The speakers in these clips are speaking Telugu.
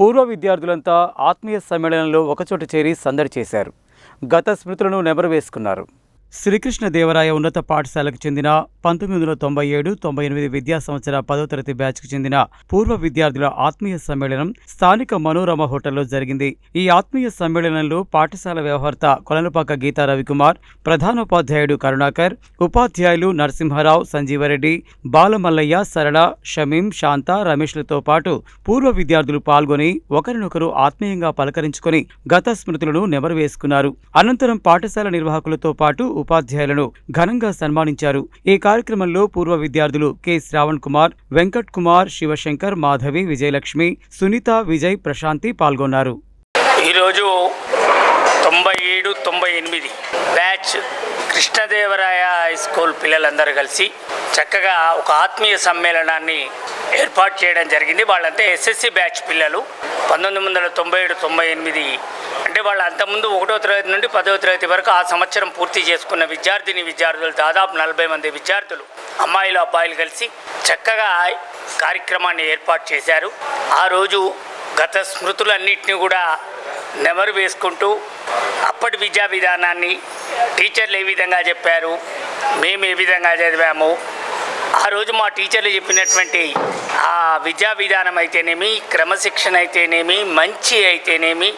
పూర్వ విద్యార్థులంతా ఆత్మీయ సమ్మేళనంలో ఒకచోట చేరి సందడి చేశారు. గత స్మృతులను నెమరు వేసుకున్నారు. శ్రీకృష్ణదేవరాయ ఉన్నత పాఠశాలకు చెందిన పంతొమ్మిది వందల తొంభై ఏడు తొంభై ఎనిమిది విద్యా సంవత్సర పదో తరగతి బ్యాచ్కు చెందిన పూర్వ విద్యార్థుల ఆత్మీయ సమ్మేళనం స్థానిక మనోరమ హోటల్లో జరిగింది. ఈ ఆత్మీయ సమ్మేళనంలో పాఠశాల వ్యవహర్త కొలనుపాక గీతా రవికుమార్ ప్రధానోపాధ్యాయుడు కరుణాకర్ ఉపాధ్యాయులు నరసింహారావు సంజీవరెడ్డి బాలమల్లయ్య సరళ షమీం శాంత రమేష్లతో పాటు పూర్వ విద్యార్థులు పాల్గొని ఒకరినొకరు ఆత్మీయంగా పలకరించుకొని గత స్మృతులను నెమరు వేసుకున్నారు. అనంతరం పాఠశాల నిర్వాహకులతో పాటు ఉపాధ్యాయులను ఘనంగా సన్మానించారు. ఈ కార్యక్రమంలో పూర్వ విద్యార్థులు కె. శ్రావణ్ కుమార్ వెంకట్ కుమార్ శివశంకర్ మాధవి విజయలక్ష్మి సునీత విజయ్ ప్రశాంతి పాల్గొన్నారు. ఈరోజు తొంభై ఏడు తొంభై ఎనిమిది బ్యాచ్ కృష్ణదేవరాయ హై స్కూల్ పిల్లలందరూ కలిసి చక్కగా ఒక ఆత్మీయ సమ్మేళనాన్ని ఏర్పాటు చేయడం జరిగింది. వాళ్ళంతా ఎస్ఎస్సి బ్యాచ్ పిల్లలు. పంతొమ్మిది వందల తొంభై ఏడు తొంభై ఎనిమిది అంటే వాళ్ళు అంతకుముందు ఒకటో తరగతి నుండి పదో తరగతి వరకు ఆ సంవత్సరం పూర్తి చేసుకున్న విద్యార్థిని విద్యార్థులు దాదాపు నలభై మంది విద్యార్థులు అమ్మాయిలు అబ్బాయిలు కలిసి చక్కగా కార్యక్రమాన్ని ఏర్పాటు చేశారు. ఆ రోజు గత స్మృతులన్నింటినీ కూడా నెమరు వేసుకుంటూ అప్పటి విద్యా విధానాన్ని టీచర్లు ఏ విధంగా చెప్పారు మేము ఏ విధంగా చదివాము ఆ రోజు మా టీచర్లు చెప్పినటువంటి ఆ విద్యా విధానం అయితేనేమి క్రమశిక్షణ అయితేనేమి మంచి అయితేనేమి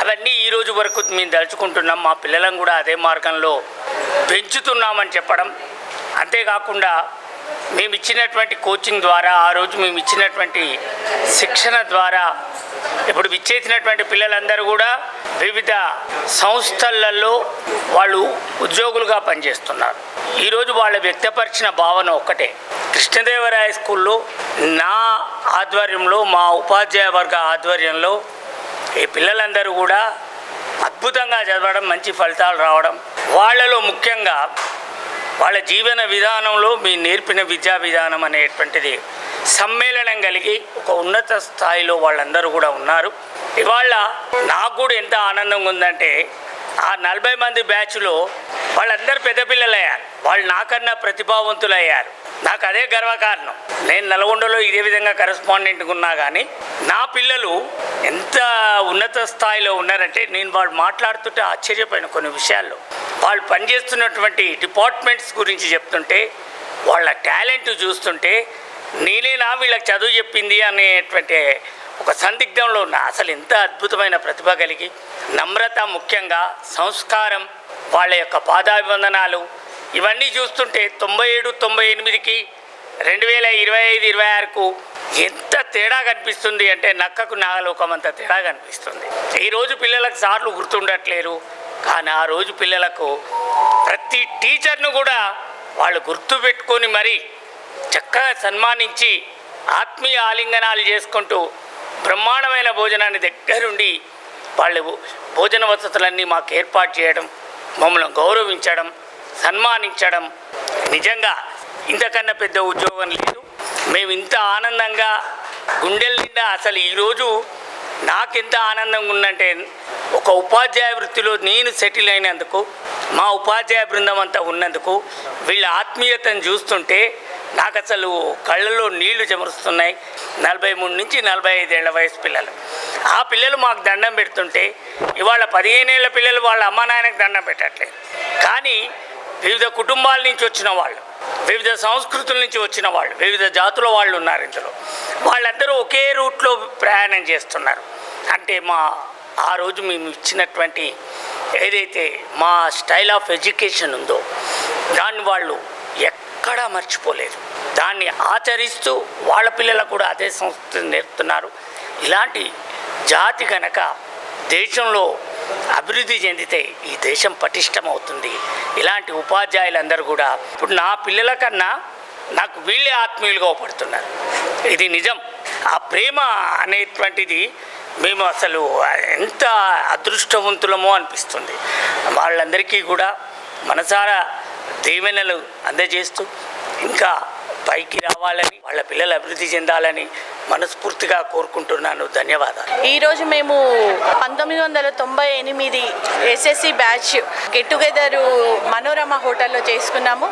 అవన్నీ ఈ రోజు వరకు మేము తలుచుకుంటున్నాం. మా పిల్లలను కూడా అదే మార్గంలో పెంచుతున్నామని చెప్పడం. అంతేకాకుండా మేము ఇచ్చినటువంటి కోచింగ్ ద్వారా ఆ రోజు మేము ఇచ్చినటువంటి శిక్షణ ద్వారా ఇప్పుడు విచ్చేసినటువంటి పిల్లలందరూ కూడా వివిధ సంస్థలలో వాళ్ళు ఉద్యోగులుగా పనిచేస్తున్నారు. ఈరోజు వాళ్ళు వ్యక్తపరిచిన భావన ఒక్కటే. కృష్ణదేవరాయ స్కూల్లో నా ఆధ్వర్యంలో మా ఉపాధ్యాయ వర్గ ఆధ్వర్యంలో ఈ పిల్లలందరూ కూడా అద్భుతంగా చదవడం మంచి ఫలితాలు రావడం. వాళ్ళలో ముఖ్యంగా వాళ్ళ జీవన విధానంలో మీ నేర్పిన విద్యా విధానం అనేటువంటిది సమ్మేళనం కలిగి ఒక ఉన్నత స్థాయిలో వాళ్ళందరూ కూడా ఉన్నారు. ఇవాళ నాకు కూడా ఎంత ఆనందంగా ఉందంటే ఆ నలభై మంది బ్యాచ్లో వాళ్ళందరూ పెద్ద పిల్లలయ్యారు. వాళ్ళు నాకన్నా ప్రతిభావంతులయ్యారు. నాకు అదే గర్వకారణం. నేను నల్గొండలో ఇదే విధంగా కరెస్పాండెంట్గా ఉన్నా కానీ నా పిల్లలు ఎంత ఉన్నత స్థాయిలో ఉన్నారంటే నేను వాళ్ళు మాట్లాడుతుంటే ఆశ్చర్యపోయిన కొన్ని విషయాల్లో. వాళ్ళు పనిచేస్తున్నటువంటి డిపార్ట్మెంట్స్ గురించి చెప్తుంటే వాళ్ళ టాలెంట్ చూస్తుంటే నేనేనా వీళ్ళకి చదువు చెప్పింది అనేటువంటి ఒక సందిగ్ధంలో ఉన్న. అసలు ఎంత అద్భుతమైన ప్రతిభ కలిగి నమ్రత ముఖ్యంగా సంస్కారం వాళ్ళ యొక్క పాదాభివందనాలు ఇవన్నీ చూస్తుంటే తొంభై ఏడు తొంభై ఎనిమిదికి రెండు వేల ఇరవై ఐదు ఇరవై ఆరుకు ఎంత తేడా కనిపిస్తుంది అంటే నక్కకు నాగలోకం అంత తేడా కనిపిస్తుంది. ఈరోజు పిల్లలకు సార్లు గుర్తుండట్లేరు కానీ ఆ రోజు పిల్లలకు ప్రతి టీచర్ను కూడా వాళ్ళు గుర్తుపెట్టుకొని మరి చక్కగా సన్మానించి ఆత్మీయ ఆలింగనాలు చేసుకుంటూ బ్రహ్మాండమైన భోజనాన్ని దగ్గరుండి వాళ్ళు భోజన వసతులన్నీ మాకు ఏర్పాటు చేయడం మమ్మల్ని గౌరవించడం సన్మానించడం. నిజంగా ఇంతకన్నా పెద్ద ఉద్యోగం లేదు. మేము ఇంత ఆనందంగా గుండెల నిండా అసలు ఈరోజు నాకెంత ఆనందంగా ఉందంటే ఒక ఉపాధ్యాయ వృత్తిలో నేను సెటిల్ అయినందుకు మా ఉపాధ్యాయ బృందం అంతా ఉన్నందుకు వీళ్ళ ఆత్మీయతను చూస్తుంటే నాకు అసలు కళ్ళలో నీళ్ళు చెమరుస్తున్నాయి. నలభై మూడు నుంచి నలభై ఐదేళ్ళ వయసు పిల్లలు. ఆ పిల్లలు మాకు దండం పెడుతుంటే ఇవాళ పదిహేనేళ్ళ పిల్లలు వాళ్ళ అమ్మ నాయనకు దండం పెట్టట్లేదు. కానీ వివిధ కుటుంబాల నుంచి వచ్చిన వాళ్ళు వివిధ సంస్కృతుల నుంచి వచ్చిన వాళ్ళు వివిధ జాతుల వాళ్ళు ఉన్నారు ఇందులో. వాళ్ళందరూ ఒకే రూట్లో ప్రయాణం చేస్తున్నారు. అంటే మా ఆ రోజు మేము ఇచ్చినటువంటి ఏదైతే మా స్టైల్ ఆఫ్ ఎడ్యుకేషన్ ఉందో దాన్ని వాళ్ళు ఎక్కడా మర్చిపోలేదు. దాన్ని ఆచరిస్తూ వాళ్ళ పిల్లలకు కూడా అదే సంస్కృతిని నేర్పుతున్నారు. ఇలాంటి జాతి కనుక దేశంలో అభివృద్ధి చెందితే ఈ దేశం పటిష్టమవుతుంది. ఇలాంటి ఉపాధ్యాయులందరూ కూడా ఇప్పుడు నా పిల్లల కన్నా నాకు వీళ్ళే ఆత్మీయులుగా పడుతున్నారు. ఇది నిజం. ఆ ప్రేమ అనేటువంటిది మేము అసలు ఎంత అదృష్టవంతులమో అనిపిస్తుంది. వాళ్ళందరికీ కూడా మనసారా దీవెనలు అందజేస్తూ ఇంకా పైకి రావాలని వాళ్ళ పిల్లలు అభివృద్ధి చెందాలని మనస్ఫూర్తిగా కోరుకుంటున్నాను. ధన్యవాదాలు. ఈరోజు మేము పంతొమ్మిది వందల తొంభై ఎనిమిది SSC batch get together Manorama హోటల్లో చేసుకున్నాము.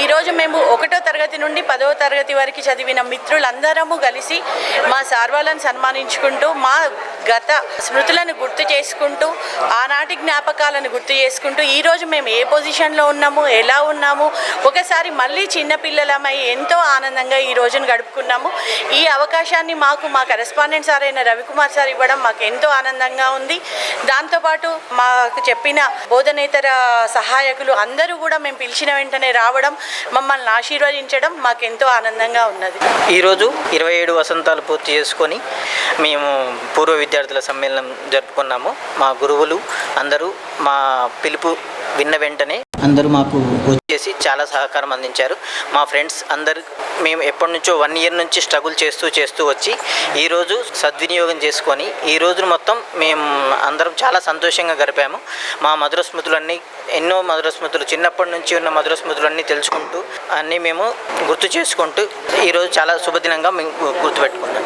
ఈరోజు మేము ఒకటో తరగతి నుండి పదవ తరగతి వరకు చదివిన మిత్రులందరము కలిసి మా సార్ సన్మానించుకుంటూ మా గత స్మృతులను గుర్తు చేసుకుంటూ ఆనాటి జ్ఞాపకాలను గుర్తు చేసుకుంటూ ఈరోజు మేము ఏ పొజిషన్లో ఉన్నాము ఎలా ఉన్నాము ఒకసారి మళ్ళీ చిన్నపిల్లలమై ఎంతో ఆనందంగా ఈ రోజును గడుపుకున్నాము. ఈ అవకాశం అవకాశాన్ని మాకు మా కరెస్పాండెంట్ సార్ అయిన రవికుమార్ సార్ ఇవ్వడం మాకు ఎంతో ఆనందంగా ఉంది. దాంతోపాటు మాకు చెప్పిన బోధనేతర సహాయకులు అందరూ కూడా మేము పిలిచిన వెంటనే రావడం మమ్మల్ని ఆశీర్వదించడం మాకెంతో ఆనందంగా ఉన్నది. ఈరోజు ఇరవై ఏడు వసంతాలు పూర్తి చేసుకొని మేము పూర్వ విద్యార్థుల సమ్మేళనం జరుపుకున్నాము. మా గురువులు అందరూ మా పిలుపు విన్న వెంటనే అందరూ మాకు వచ్చేసి చాలా సహకారం అందించారు. మా ఫ్రెండ్స్ అందరు మేము ఎప్పటి నుంచో వన్ ఇయర్ నుంచి స్ట్రగుల్ చేస్తూ చేస్తూ వచ్చి ఈరోజు సద్వినియోగం చేసుకొని ఈ రోజు మొత్తం మేము అందరం చాలా సంతోషంగా గడిపాము. మా మధుర స్మృతులన్నీ ఎన్నో మధుర స్మృతులు చిన్నప్పటి నుంచి ఉన్న మధుర స్మృతులన్నీ తెలుసుకుంటూ అన్నీ మేము గుర్తు చేసుకుంటూ ఈరోజు చాలా శుభదినంగా మేము గుర్తుపెట్టుకున్నాం.